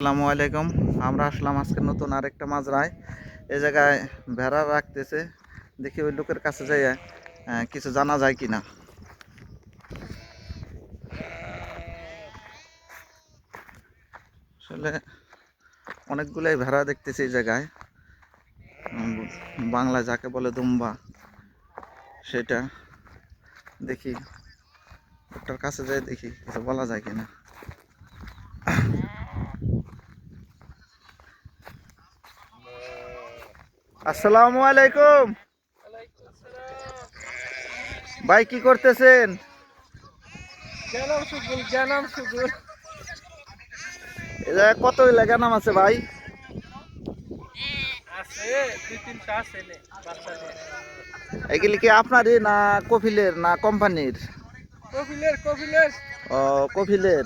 আসসালামু আলাইকুম। আমরা আসলাম আজকে নতুন আরেকটা মাজরায়। এই জায়গায় ভেড়া রাখতেছে। দেখি ওই লোকের কাছে যাই কিছু জানা যায় কিনা। আসলে অনেকগুলাই ভেড়া দেখতেছি এই জায়গায়। বাংলায় যাকে বলে দুম্বা, সেটা দেখি। ওটার কাছে যাই দেখি, কিছু বলা যায় কিনা। আসসালামু আলাইকুম। ভাই কি করতেছেন? কত নাম আছে ভাই? এগুলি কি আপনারই না কফিলের না কোম্পানির? কপিলের কপিলের। ও কফিলের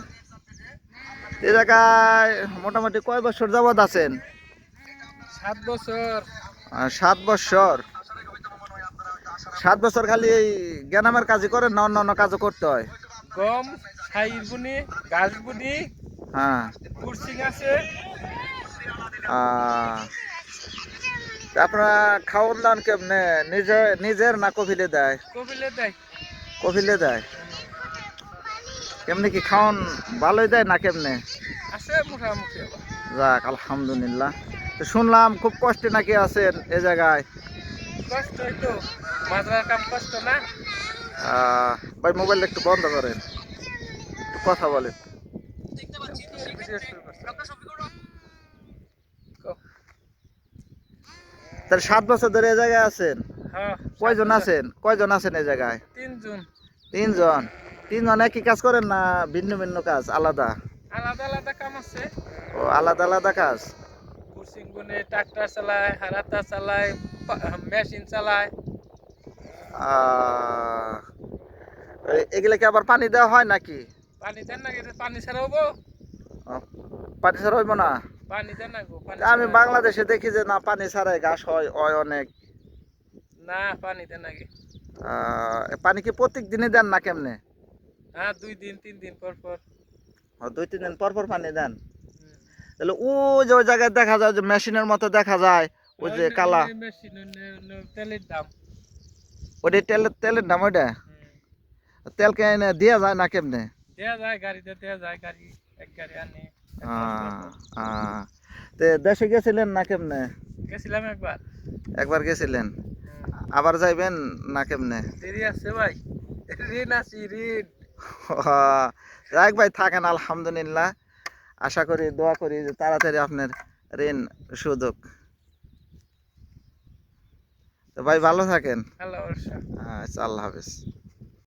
এ জায়গায় মোটামুটি কয় বছর যাবৎ আছেন? সাত বছর। সাত বছর। সাত বছর খালি এই জ্ঞানামের কাজই করেন না অন্য অন্য কাজও করতে হয়? গম ছাইর বুনি গাছ বুনি হ্যাঁ। কুরসিং আছে। আপনারা খাওয়ান দান কেমনে? নিজে নিজের না কফিলে দেয়? কপিলে দেয়। কফিলে দেয়? কেমনি কি খাওয়ান ভালোই দেয় না কেমনে? আছে মোটামুটি। যাক আলহামদুলিল্লাহ। শুনলাম খুব কষ্টে নাকি আছেন এ জায়গায়। কষ্ট হইতো কাম কষ্ট না? আহ, ভাই মোবাইলটা একটু বন্ধ করেন একটু কথা বলেন। তাহলে সাত বছর ধরে এ জায়গায় আছেন? হ্যাঁ কয়জন আছেন? কয়জন আছেন এই জায়গায়? তিনজন। তিনজন। তিনজন একই কাজ করেন না ভিন্ন ভিন্ন কাজ আলাদা? আলাদা আলাদা কাম আছে। ও আলাদা আলাদা কাজ? বুনে ট্রাক্টর চালায় হারাতা চালায় মেশিন চালায়। এগুলা কি আবার পানি দেওয়া হয় নাকি? পানি দেন না পানি ছাড়া হব পানি ছাড়া হইব না? পানি দেন না আমি বাংলাদেশে দেখি যে না পানি ছাড়াই ঘাস হয় হয় অনেক। না পানি দেন নাকি পানি কি প্রত্যেক দিনই দেন না কেমনে? হ্যাঁ দুই দিন তিন দিন পর পর। দুই তিন দিন পর পর পানি দেন। তাহলে ও যে ওই জায়গায় দেখা যায় যে মেশিনের মতো দেখা যায় ওই যে কালা। ওটা তেলের তেলের দাম ওইটা। তেল কেনে দিয়া যায় না কেমনে? দেয়া যায় গাড়িতে দেয়া যায় গাড়ি এক গাড়ি আনে আহ, তে দেশে গেছিলেন না কেমনে? গেছিলাম একবার। একবার গেছিলেন? আবার যাইবেন না কেমনে? দেরি আছে ভাই। ঋণ আছি ঋণ। যাক ভাই থাকেন আলহামদুলিল্লাহ। আশা করি দোয়া করি যে তাড়াতাড়ি আপনার ঋণ সুদক তো ভাই ভালো থাকেন। আচ্ছা আল্লাহ হাফিজ।